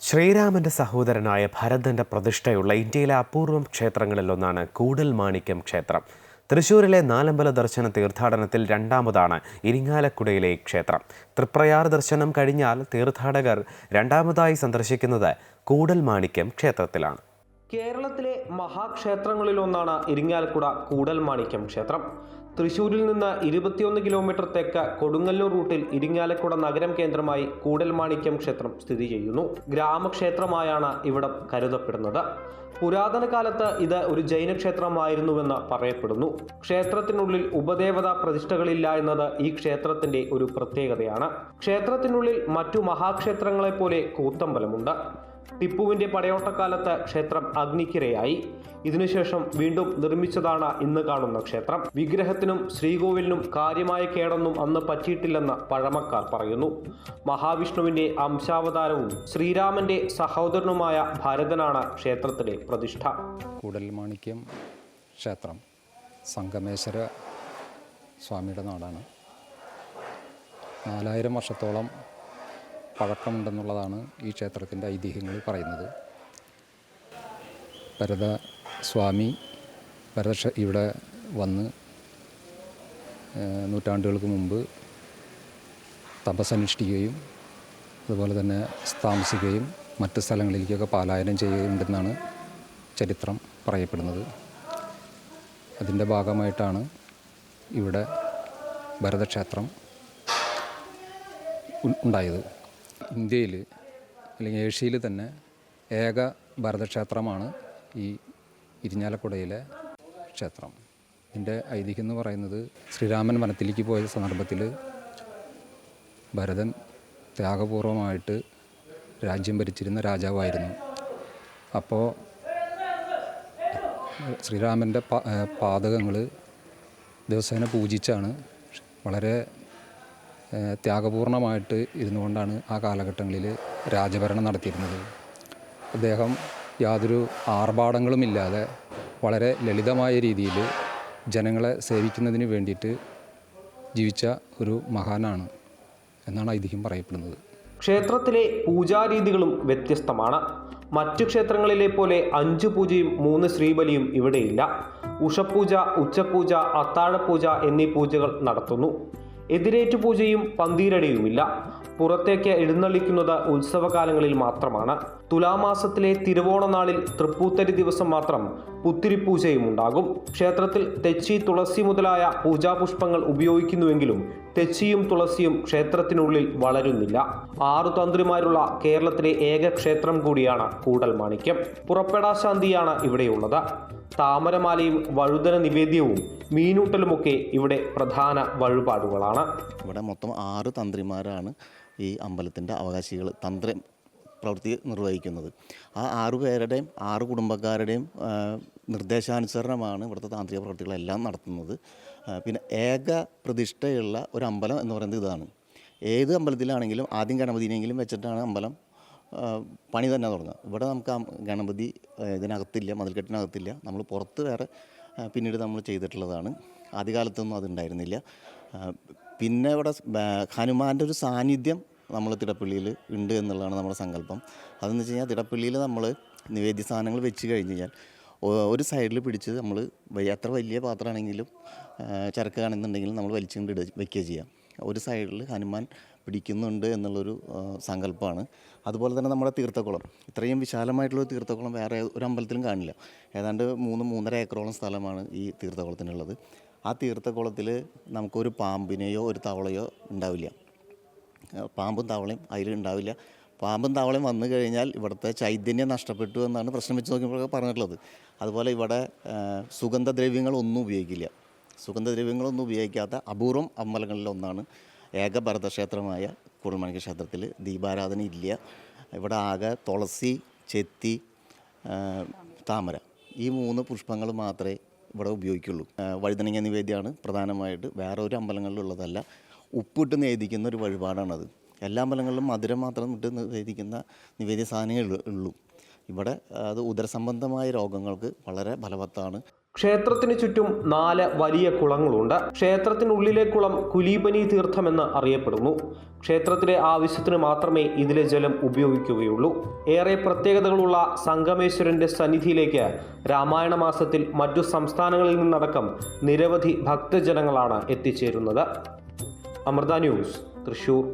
ശ്രീരാമന്റെ സഹോദരനായ ഭരതന്റെ പ്രതിഷ്ഠയുള്ള ഇന്ത്യയിലെ അപൂർവം ക്ഷേത്രങ്ങളിലൊന്നാണ് കൂടൽ മാണിക്യം ക്ഷേത്രം. തൃശ്ശൂരിലെ നാലമ്പല ദർശന തീർത്ഥാടനത്തിൽ രണ്ടാമതാണ് ഇരിങ്ങാലക്കുടയിലെ ക്ഷേത്രം. തൃപ്രയാർ ദർശനം കഴിഞ്ഞാൽ തീർത്ഥാടകർ രണ്ടാമതായി സന്ദർശിക്കുന്നത് കൂടൽ മാണിക്യം ക്ഷേത്രത്തിലാണ്. കേരളത്തിലെ മഹാക്ഷേത്രങ്ങളിലൊന്നാണ് ഇരിങ്ങാലക്കുട കൂടൽ മാണിക്യം ക്ഷേത്രം. തൃശൂരിൽ നിന്ന് ഇരുപത്തിയൊന്ന് കിലോമീറ്റർ തെക്ക് കൊടുങ്ങല്ലൂർ റൂട്ടിൽ ഇരിങ്ങാലക്കുട നഗരം കേന്ദ്രമായി കൂടൽമാണിക്യം ക്ഷേത്രം സ്ഥിതി ചെയ്യുന്നു. ഗ്രാമക്ഷേത്രമായാണ് ഇവിടം കരുതപ്പെടുന്നത്. പുരാതന കാലത്ത് ഇത് ഒരു ജൈന ക്ഷേത്രമായിരുന്നുവെന്ന് പറയപ്പെടുന്നു. ക്ഷേത്രത്തിനുള്ളിൽ ഉപദേവതാ പ്രതിഷ്ഠകളില്ല എന്നത് ഈ ക്ഷേത്രത്തിന്റെ ഒരു പ്രത്യേകതയാണ്. ക്ഷേത്രത്തിനുള്ളിൽ മറ്റു മഹാക്ഷേത്രങ്ങളെപ്പോലെ കൂത്തമ്പലമുണ്ട്. ടിപ്പുവിന്റെ പടയോട്ടക്കാലത്ത് ക്ഷേത്രം അഗ്നിക്കിരയായി. ഇതിനുശേഷം വീണ്ടും നിർമ്മിച്ചതാണ് ഇന്ന് കാണുന്ന ക്ഷേത്രം. വിഗ്രഹത്തിനും ശ്രീകോവിലിനും കാര്യമായ കേടൊന്നും അന്ന് പറ്റിയിട്ടില്ലെന്ന് പഴമക്കാർ പറയുന്നു. മഹാവിഷ്ണുവിന്റെ അംശാവതാരവും ശ്രീരാമന്റെ സഹോദരനുമായ ഭരതനാണ് ക്ഷേത്രത്തിലെ പ്രതിഷ്ഠ. കൂടൽമാണിക്യം ക്ഷേത്രം സംഗമേശ്വര സ്വാമിയുടെ നാടാണ്. നാലായിരം വർഷത്തോളം പഴക്കമുണ്ടെന്നുള്ളതാണ് ഈ ക്ഷേത്രത്തിന്റെ ഐതിഹ്യങ്ങൾ പറയുന്നത്. ഭരത സ്വാമി ഭരത ഇവിടെ വന്ന് നൂറ്റാണ്ടുകൾക്ക് മുമ്പ് തപസ്സനുഷ്ഠിക്കുകയും അതുപോലെ തന്നെ താമസിക്കുകയും മറ്റ് സ്ഥലങ്ങളിലേക്കൊക്കെ പാലായനം ചെയ്യുന്നുണ്ടെന്നാണ് ചരിത്രം പറയപ്പെടുന്നത്. അതിന്റെ ഭാഗമായിട്ടാണ് ഇവിടെ ഭരതക്ഷേത്രം ഉണ്ടായത്. ഇന്ത്യയിൽ അല്ലെങ്കിൽ ഏഷ്യയിൽ തന്നെ ഏക ഭരതക്ഷേത്രമാണ് ഈ ഇരിഞ്ഞാലക്കുടയിലെ ക്ഷേത്രം. ഇതിന്റെ ഐതിഹ്യം എന്ന് പറയുന്നത് ശ്രീരാമൻ വനത്തിലേക്ക് പോയ സന്ദർഭത്തിൽ ഭരതൻ ത്യാഗപൂർവമായിട്ട് രാജ്യം ഭരിച്ചിരുന്ന രാജാവായിരുന്നു. അപ്പോൾ ശ്രീരാമന്റെ പാതകങ്ങൾ ദിവസേന പൂജിച്ചാണ് വളരെ ത്യാഗപൂർണമായിട്ട് ഇരുന്നുകൊണ്ടാണ് ആ കാലഘട്ടങ്ങളിൽ രാജഭരണം നടത്തിയിരുന്നത്. അദ്ദേഹം യാതൊരു ആർഭാടങ്ങളുമില്ലാതെ വളരെ ലളിതമായ രീതിയിൽ ജനങ്ങളെ സേവിക്കുന്നതിന് വേണ്ടിയിട്ട് ജീവിച്ച ഒരു മഹാനാണ് എന്നാണ് ഐതിഹ്യം പറയപ്പെടുന്നത്. ക്ഷേത്രത്തിലെ പൂജാരീതികളും വ്യത്യസ്തമാണ്. മറ്റു ക്ഷേത്രങ്ങളിലെ പോലെ അഞ്ചു പൂജയും മൂന്ന് ശ്രീബലിയും ഇവിടെയില്ല. ഉഷപൂജ ഉച്ചപൂജ അത്താഴപൂജ എന്നീ പൂജകൾ നടത്തുന്നു. എതിരേറ്റു പൂജയും പന്തീരടിയുമില്ല പുറത്തേക്ക് എഴുന്നള്ളിക്കുന്നത് ഉത്സവകാലങ്ങളിൽ മാത്രമാണ്. തുലാമാസത്തിലെ തിരുവോണ നാളിൽ തൃപ്പൂത്തരി ദിവസം മാത്രം പുത്തിരിപ്പൂജയും ഉണ്ടാകും. ക്ഷേത്രത്തിൽ തെച്ചി തുളസി മുതലായ പൂജാപുഷ്പങ്ങൾ ഉപയോഗിക്കുന്നുവെങ്കിലും തെച്ചിയും തുളസിയും ക്ഷേത്രത്തിനുള്ളിൽ വളരുന്നില്ല. ആറു തന്ത്രിമാരുള്ള കേരളത്തിലെ ഏക ക്ഷേത്രം കൂടിയാണ് കൂടൽ മാണിക്യം പുറപ്പെടാശാന്തിയാണ് ഇവിടെയുള്ളത്. താമരമാലയും വഴുതന നിവേദ്യവും മീനൂട്ടലുമൊക്കെ ഇവിടെ പ്രധാന വഴിപാടുകളാണ്. ഇവിടെ മൊത്തം ആറ് തന്ത്രിമാരാണ് ഈ അമ്പലത്തിന്റെ അവകാശികൾ തന്ത്രി പ്രവൃത്തി നിർവഹിക്കുന്നത്. ആ ആറു പേരുടെയും ആറ് കുടുംബക്കാരുടെയും നിർദ്ദേശാനുസരണമാണ് ഇവിടുത്തെ താന്ത്രിക പ്രവൃത്തികളെല്ലാം നടത്തുന്നത്. പിന്നെ ഏക പ്രതിഷ്ഠയുള്ള ഒരു അമ്പലം എന്ന് പറയുന്നത് ഇതാണ്. ഏത് അമ്പലത്തിലാണെങ്കിലും ആദ്യം ഗണപതിനെങ്കിലും വെച്ചിട്ടാണ് അമ്പലം പണി തന്നെ തുടങ്ങുക. ഇവിടെ നമുക്ക് ആ ഗണപതി ഇതിനകത്തില്ല മതിൽക്കെട്ടിനകത്തില്ല. നമ്മൾ പുറത്ത് വേറെ പിന്നീട് നമ്മൾ ചെയ്തിട്ടുള്ളതാണ്. ആദ്യകാലത്തൊന്നും അതുണ്ടായിരുന്നില്ല. പിന്നെ ഇവിടെ ഹനുമാന്റെ ഒരു സാന്നിധ്യം നമ്മൾ തിടപ്പള്ളിയിൽ ഉണ്ട് എന്നുള്ളതാണ് നമ്മുടെ സങ്കല്പം. അതെന്ന് വെച്ച് കഴിഞ്ഞാൽ തിടപ്പള്ളിയിൽ നമ്മൾ നിവേദ്യ സാധനങ്ങൾ വെച്ച് കഴിഞ്ഞ് കഴിഞ്ഞാൽ ഒരു സൈഡിൽ പിടിച്ച് നമ്മൾ എത്ര വലിയ പാത്രമാണെങ്കിലും ആ, ചരക്ക് കാണുന്നുണ്ടെങ്കിലും നമ്മൾ വലിച്ചുകൊണ്ട് ഇട വെക്കുക ചെയ്യാം ഒരു സൈഡിൽ ഹനുമാൻ പിടിക്കുന്നുണ്ട് എന്നുള്ളൊരു സങ്കല്പമാണ്. അതുപോലെ തന്നെ നമ്മുടെ തീർത്ഥക്കുളം. ഇത്രയും വിശാലമായിട്ടുള്ള തീർത്ഥക്കുളം വേറെ ഒരു അമ്പലത്തിലും കാണില്ല. ഏതാണ്ട് മൂന്ന് മൂന്നര ഏക്കറോളം സ്ഥലമാണ് ഈ തീർത്ഥക്കുളത്തിനുള്ളത്. ആ തീർത്ഥക്കുളത്തിൽ നമുക്കൊരു പാമ്പിനെയോ ഒരു തവളയോ ഉണ്ടാവില്ല. പാമ്പും തവളയും അതിൽ ഉണ്ടാവില്ല. പാമ്പും തവളയും വന്നു കഴിഞ്ഞാൽ ഇവിടുത്തെ ചൈതന്യം നഷ്ടപ്പെട്ടു എന്നാണ് പ്രശ്നം വെച്ച് നോക്കിയപ്പോൾ പറഞ്ഞിട്ടുള്ളത്. അതുപോലെ ഇവിടെ സുഗന്ധദ്രവ്യങ്ങളൊന്നും ഉപയോഗിക്കില്ല. സുഗന്ധദ്രവ്യങ്ങളൊന്നും ഉപയോഗിക്കാത്ത അപൂർവം അമ്പലങ്ങളിലൊന്നാണ് ഏക ഭരതക്ഷേത്രമായ കുറുമണിക്ക് ക്ഷേത്രത്തിൽ ദീപാരാധന ഇല്ല. ഇവിടെ ആകെ തുളസി ചെത്തി താമര. ഈ മൂന്ന് പുഷ്പങ്ങൾ മാത്രമേ ഇവിടെ ഉപയോഗിക്കുള്ളൂ. വഴുതനങ്ങ നിവേദ്യമാണ് പ്രധാനമായിട്ട്. വേറെ ഒരു അമ്പലങ്ങളിലുള്ളതല്ല. ഉപ്പിട്ട് നേദിക്കുന്ന ഒരു വഴിപാടാണത്. എല്ലാ അമ്പലങ്ങളിലും മധുരം മാത്രം ഇട്ട് നിവേദിക്കുന്ന നിവേദ്യ സാധനങ്ങൾ ഉള്ളൂ. ഇവിടെ അത് ഉദരസംബന്ധമായ രോഗങ്ങൾക്ക് വളരെ ഫലവത്താണ് ക്ഷേത്രത്തിന് ചുറ്റും നാല് വലിയ കുളങ്ങളുണ്ട്. ക്ഷേത്രത്തിനുള്ളിലെ കുളം കുലീപനി തീർത്ഥമെന്ന് അറിയപ്പെടുന്നു. ക്ഷേത്രത്തിലെ ആവശ്യത്തിന് മാത്രമേ ഇതിലെ ജലം ഉപയോഗിക്കുകയുള്ളൂ. ഏറെ പ്രത്യേകതകളുള്ള സംഗമേശ്വരന്റെ സന്നിധിയിലേക്ക് രാമായണ മാസത്തിൽ മറ്റു സംസ്ഥാനങ്ങളിൽ നിന്നടക്കം നിരവധി ഭക്തജനങ്ങളാണ് എത്തിച്ചേരുന്നത്. അമൃത ന്യൂസ് തൃശൂർ.